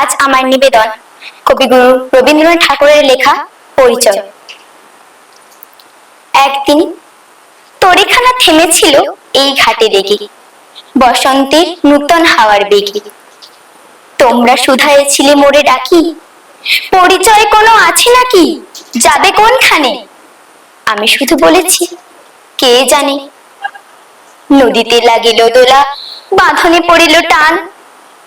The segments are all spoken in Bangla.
আজ আমার নিবেদন। কবিগুরু রবীন্দ্রনাথ ঠাকুরের লেখা পরিচয়। একদিন তরিখানা থেমেছিল এই ঘাটে রেগে। বসন্তের নূতন হাওয়ার বেগে। তোমরা শুধাইছিলে মোরে ডাকি। পরিচয় কোনো আছে নাকি? যাবে কোনখানে? আমি শুধু বলেছি, কে জানে? নদীতে লাগিল দোলা, বাঁধনে পড়িল টান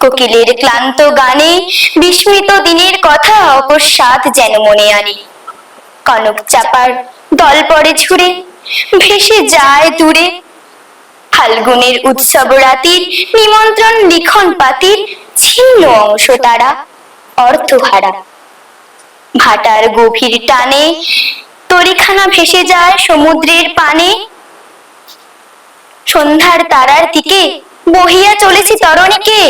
কোকিলের ক্লান্ত গানে বিস্মিত দিনের কথা অকস্মাৎ যেন মনে আনি। কনক চাপার দল পড়ে ঝুড়ে, ভেসে যায় দূরে। ফাল্গুনের উৎসব রাতির নিমন্ত্রণ লিখন পাতির ছিন্ন অংশ তারা অর্থহারা ভাটার গভীর টানে তরিখানা ভেসে যায় সমুদ্রের পানে। সন্ধ্যার তারার দিকে বহিয়া চলেছি তরণীকে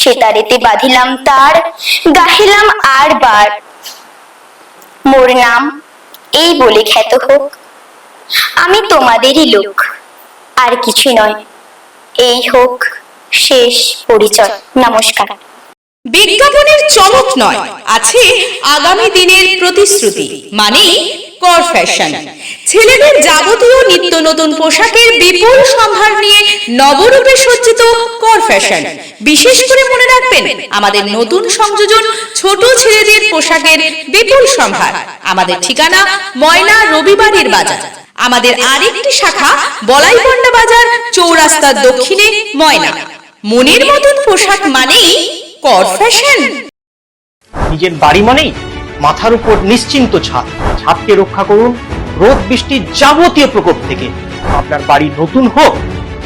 সেতারেতে বাঁধিলাম তার, গাহিলাম আর বার। মোর নাম এই বলে খ্যাত হোক, আমি তোমাদেরই লোক, আর কিছু নয়। এই হোক শেষ পরিচয়। নমস্কার। বিজ্ঞাপনের চমক নয়, আছে আগামী দিনের প্রতিশ্রুতি মানে কর ফ্যাশন ছেলেদের যাবতীয় নিত্য নতুন পোশাকের বিপুল সম্ভার নিয়ে নবরূপে সজ্জিত কর ফ্যাশন বিশেষ করে মনে রাখবেন, আমাদের নতুন সংযোজন ছোট ছেলেদের পোশাকের বিপুল সম্ভার। আমাদের ঠিকানা ময়না রবিবারের বাজার। আমাদের আরেকটি শাখা বলাইপন্ডা বাজার, চৌরাস্তার দক্ষিণে ময়না। মনের মতন পোশাক মানেই কর ফ্যাশন নিজের বাড়ি মানেই মাথার উপর নিশ্চিন্ত ছাদ। ছাদকে রক্ষা করুন রোদ বৃষ্টির যাবতীয় প্রকোপ থেকে। আপনার বাড়ি নতুন হোক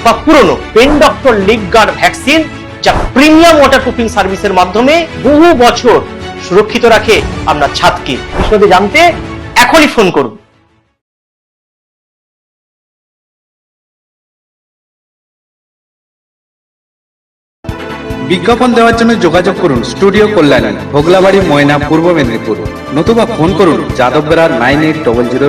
বা পুরনো pen doctor leak guard vaccine যা প্রিমিয়াম ওয়াটারপ্রুফিং সার্ভিসের মাধ্যমে বহু বছর সুরক্ষিত রাখে আপনার ছাদকে। বিশদে জানতে এখনই ফোন করুন। বিজ্ঞাপন দেওয়ার জন্য যোগাযোগ করুন স্টুডিও কল্যাণী, ভোগলাবাড়ি, ময়না, পূর্ব মেদিনীপুর। নতুবা ফোন করুন Yadav Bera nine eight double zero